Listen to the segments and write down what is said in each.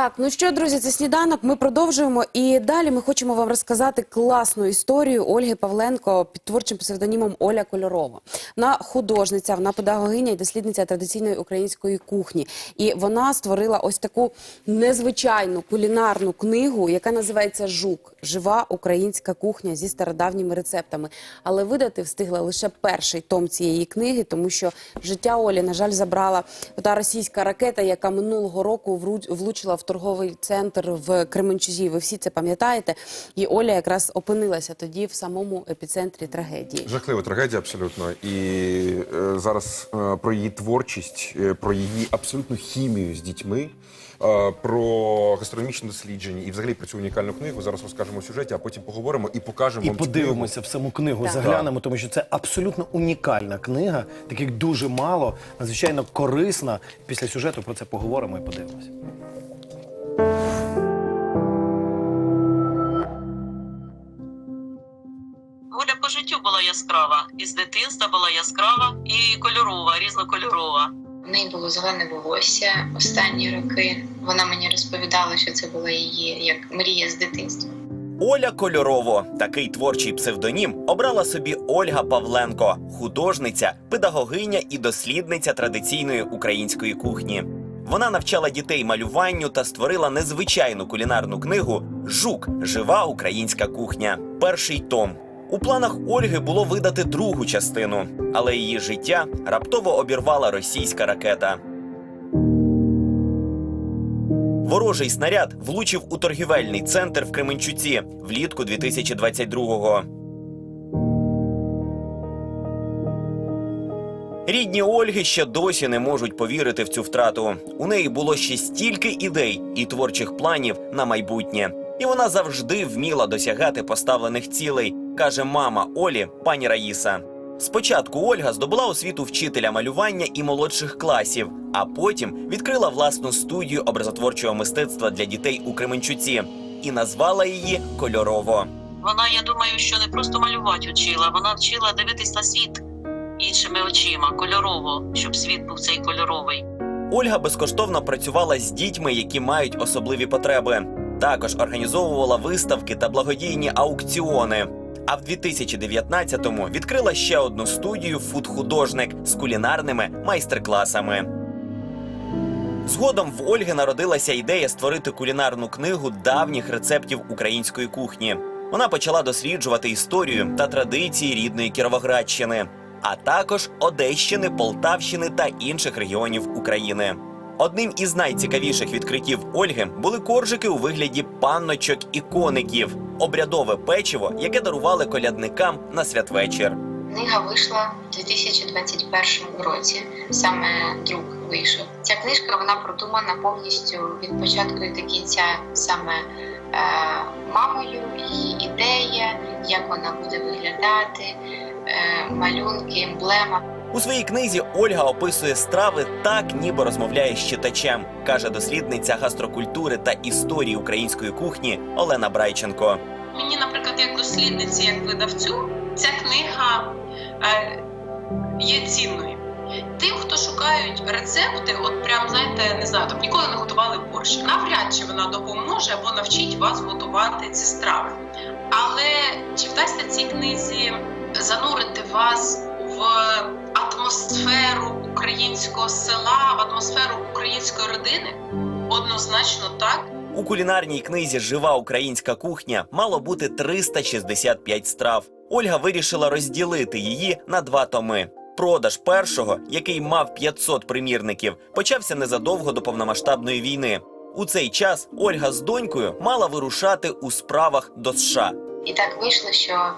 Так, ну що, друзі, це сніданок. Ми продовжуємо. І далі ми хочемо вам розказати класну історію Ольги Павленко під творчим псевдонімом Оля Кольорова. Вона художниця, вона педагогиня і дослідниця традиційної української кухні. І вона створила ось таку незвичайну кулінарну книгу, яка називається Жук Жива українська кухня зі стародавніми рецептами. Але видати встигла лише перший том цієї книги, тому що життя Олі, на жаль, забрала та російська ракета, яка минулого року влучила в торговий центр в Кременчузі. Ви всі це пам'ятаєте? І Оля якраз опинилася тоді в самому епіцентрі трагедії. Жахлива трагедія абсолютно. І е, зараз е, про її творчість, е, про її абсолютну хімію з дітьми, е, про гастрономічне дослідження і взагалі про цю унікальну книгу. Зараз розкажемо в сюжеті, а потім поговоримо і покажемо І вам цю книгу. подивимося в саму книгу, Так. заглянемо, тому що це абсолютно унікальна книга, таких дуже мало, надзвичайно корисна. Після сюжету про це поговоримо і подивимося. Оля по життю була яскрава. І з дитинства була яскрава і кольорова, різнокольорова. В неї було зелене волосся останні роки. Вона мені розповідала, що це була її як мрія з дитинства. Оля Кольорово, такий творчий псевдонім, обрала собі Ольга Павленко, художниця, педагогиня і дослідниця традиційної української кухні. Вона навчала дітей малюванню та створила незвичайну кулінарну книгу Жук Жива українська кухня. Перший том. У планах Ольги було видати другу частину, але її життя раптово обірвала російська ракета. Ворожий снаряд влучив у торгівельний центр в Кременчуці влітку 2022-го. Рідні Ольги ще досі не можуть повірити в цю втрату. У неї було ще стільки ідей і творчих планів на майбутнє. І вона завжди вміла досягати поставлених цілей, каже мама Олі, пані Раїса. Спочатку Ольга здобула освіту вчителя малювання і молодших класів, а потім відкрила власну студію образотворчого мистецтва для дітей у Кременчуці і назвала її кольорово. Вона, я думаю, що не просто малювати вчила, вона вчила дивитись на світ іншими очима, кольорово, щоб світ був цей кольоровий. Ольга безкоштовно працювала з дітьми, які мають особливі потреби. Також організовувала виставки та благодійні аукціони. А в 2019-му відкрила ще одну студію Фуд-художник з кулінарними майстер-класами. Згодом в Ольги народилася ідея створити кулінарну книгу давніх рецептів української кухні. Вона почала досліджувати історію та традиції рідної Кіровоградщини, а також Одещини, Полтавщини та інших регіонів України. Одним із найцікавіших відкриттів Ольги були коржики у вигляді панночок і коників, обрядове печиво, яке дарували колядникам на святвечір. Книга вийшла у 2021 році. Саме друк вийшов. Ця книжка вона продумана повністю від початку і до кінця саме е, мамою, її ідея, як вона буде виглядати, малюнки, емблема. У своїй книзі Ольга описує страви так, ніби розмовляє з читачем, каже дослідниця гастрокультури та історії української кухні Олена Брайченко. Мені, наприклад, як дослідниці, як видавцю, ця книга е, є цінною. Тим, хто шукають рецепти, от прям знаєте, не знаю, там ніколи не готували борщ. Навряд чи вона допоможе або навчить вас готувати ці страви. Але чи вдасться цій книзі занурити вас в атмосферу українського села, в атмосферу української родини? Однозначно так. У кулінарній книзі Жива українська кухня мало бути 365 страв. Ольга вирішила розділити її на два томи. Продаж першого, який мав 500 примірників, почався незадовго до повномасштабної війни. У цей час Ольга з донькою мала вирушати у справах до США. І так вийшло, що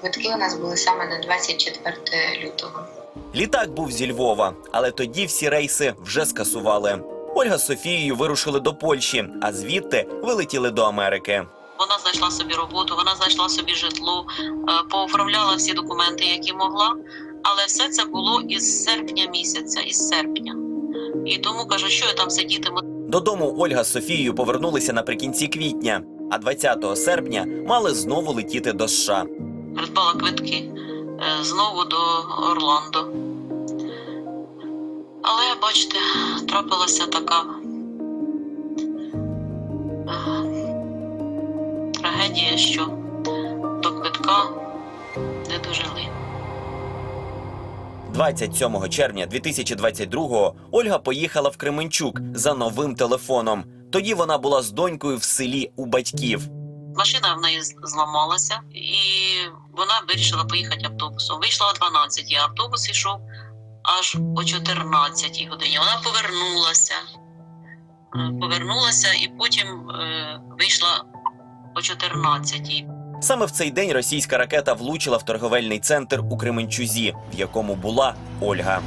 квитки у нас були саме на 24 лютого. Літак був зі Львова, але тоді всі рейси вже скасували. Ольга з Софією вирушили до Польщі, а звідти вилетіли до Америки. Вона знайшла собі роботу, вона знайшла собі житло, е, пооформляла всі документи, які могла. Але все це було із серпня місяця, із серпня. І тому кажу, що я там сидітиму. Додому Ольга з Софією повернулися наприкінці квітня. А 20 серпня мали знову летіти до США. Придбала квитки е, знову до Орландо. Але, бачите, трапилася така е, трагедія, що до квитка не дожили. 27 червня 2022-го Ольга поїхала в Кременчук за новим телефоном. Тоді вона була з донькою в селі у батьків. Машина в неї зламалася, і вона вирішила поїхати автобусом. Вийшла о 12, а автобус йшов аж о 14 годині. Вона повернулася. Е, Повернулася і потім е, вийшла о 14. Саме в цей день російська ракета влучила в торговельний центр у Кременчузі, в якому була Ольга.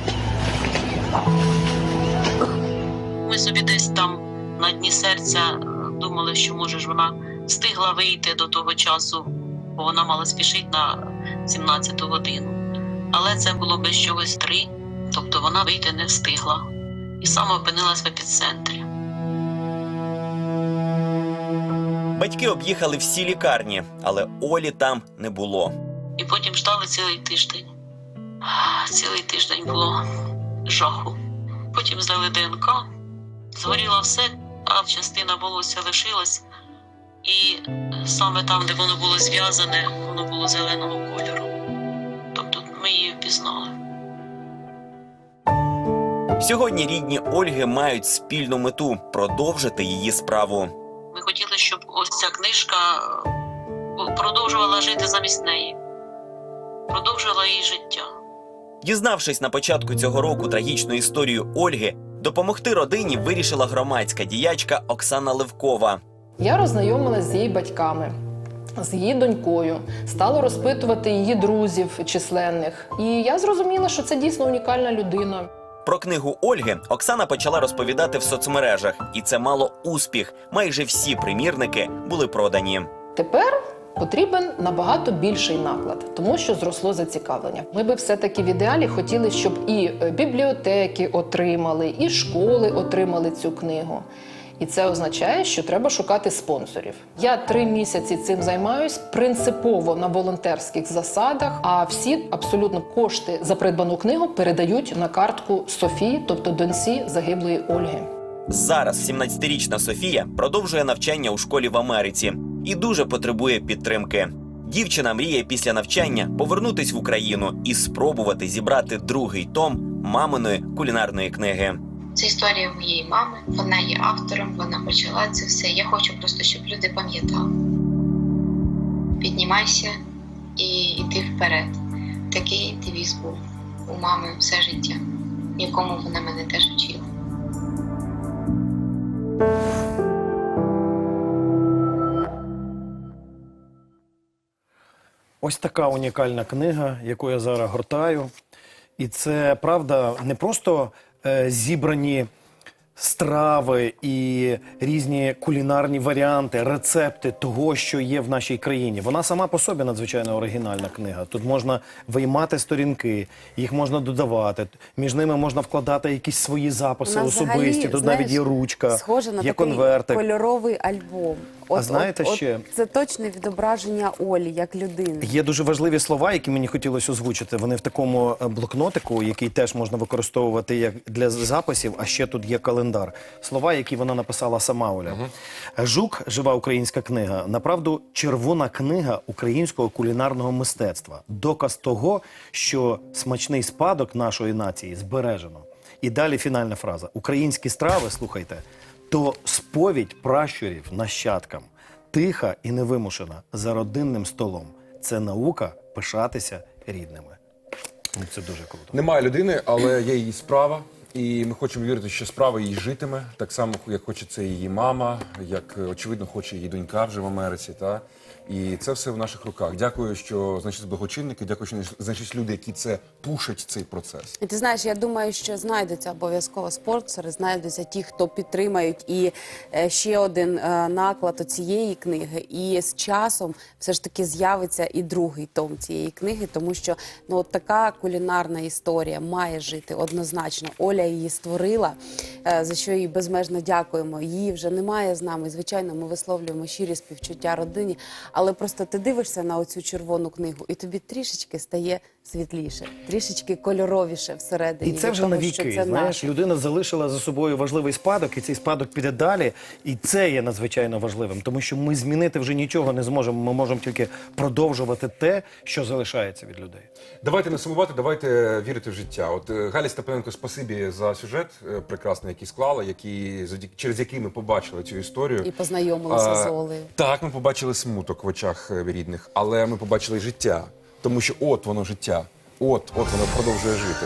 Ми собі десь там на дні серця е, думали, що може ж вона встигла вийти до того часу, бо вона мала спішити на 17 годину. Але це було без чогось три, тобто вона вийти не встигла і саме опинилась в епіцентрі. Батьки об'їхали всі лікарні, але Олі там не було. І потім ждали цілий тиждень. Цілий тиждень було жаху. Потім здали ДНК, згоріло все, а частина волосся лишилась. І саме там, де воно було зв'язане, воно було зеленого кольору. Тобто ми її впізнали. Сьогодні рідні Ольги мають спільну мету продовжити її справу. Ми хотіли, щоб ось ця книжка е, продовжувала жити замість неї, продовжила її життя. Дізнавшись на початку цього року трагічну історію Ольги, допомогти родині вирішила громадська діячка Оксана Левкова. Я роззнайомилася з її батьками, з її донькою, стала розпитувати її друзів численних. І я зрозуміла, що це дійсно унікальна людина. Про книгу Ольги Оксана почала розповідати в соцмережах, і це мало успіх. Майже всі примірники були продані. Тепер потрібен набагато більший наклад, тому що зросло зацікавлення. Ми би все-таки в ідеалі хотіли, щоб і е, бібліотеки отримали, і школи отримали цю книгу. І це означає, що треба шукати спонсорів. Я три місяці цим займаюсь принципово на волонтерських засадах. А всі абсолютно кошти за придбану книгу передають на картку Софії, тобто доньці загиблої Ольги. Зараз 17-річна Софія продовжує навчання у школі в Америці і дуже потребує підтримки. Дівчина мріє після навчання повернутись в Україну і спробувати зібрати другий том маминої кулінарної книги. Це історія моєї мами. Вона є автором, вона почала це все. Я хочу просто, щоб люди пам'ятали. Піднімайся і йди вперед. Такий девіз був у мами все життя, якому вона мене теж вчила. Ось така унікальна книга, яку я зараз гортаю. І це правда не просто е, зібрані страви і різні кулінарні варіанти, рецепти того, що є в нашій країні. Вона сама по собі надзвичайно оригінальна книга. Тут можна виймати сторінки, їх можна додавати. Між ними можна вкладати якісь свої записи Вона взагалі, особисті. Тут знаєш, навіть є ручка, Схоже на є такий конвертик. кольоровий альбом. А знаєте от, ще? От це точне відображення Олі як людини. Є дуже важливі слова, які мені хотілося озвучити. Вони в такому е, блокнотику, який теж можна використовувати як для записів, а ще тут є календар. Слова, які вона написала сама Оля. Жук, жива українська книга. Направду, червона книга українського кулінарного мистецтва. Доказ того, що смачний спадок нашої нації збережено. І далі фінальна фраза: українські страви, слухайте, то сповідь пращурів нащадкам тиха і невимушена за родинним столом. Це наука пишатися рідними. Ну, Це дуже круто. Немає людини, але є її справа. І ми хочемо вірити, що справа її житиме, так само, як хоче це її мама, як е, очевидно хоче її донька вже в Америці. Та? І це все в наших руках. Дякую, що знайшлись благочинники, дякую, що знайшлись люди, які це пушать цей процес. І ти знаєш, я думаю, що знайдуться обов'язково спонсори, знайдуться ті, хто підтримають і е, ще один е, наклад цієї книги. І з часом все ж таки з'явиться і другий том цієї книги, тому що ну от така кулінарна історія має жити однозначно. Оля її створила, е, за що їй безмежно дякуємо. Її вже немає з нами. Звичайно, ми висловлюємо щирі співчуття родині, але просто ти дивишся на оцю червону книгу, і тобі трішечки стає світліше, трішечки кольоровіше всередині. І це вже на віки. Знаєш, людина залишила за собою важливий спадок, і цей спадок піде далі. І це є надзвичайно важливим, тому що ми змінити вже нічого не зможемо. Ми можемо тільки продовжувати те, що залишається від людей. Давайте не сумувати, давайте вірити в життя. От е, Галі Степаненко, спасибі за сюжет е, прекрасний, який склала, який через який ми побачили цю історію. І познайомилися А, з Олею. Так, ми побачили смуток в очах е, рідних, але ми побачили життя. Тому що от воно життя. От, от воно продовжує жити.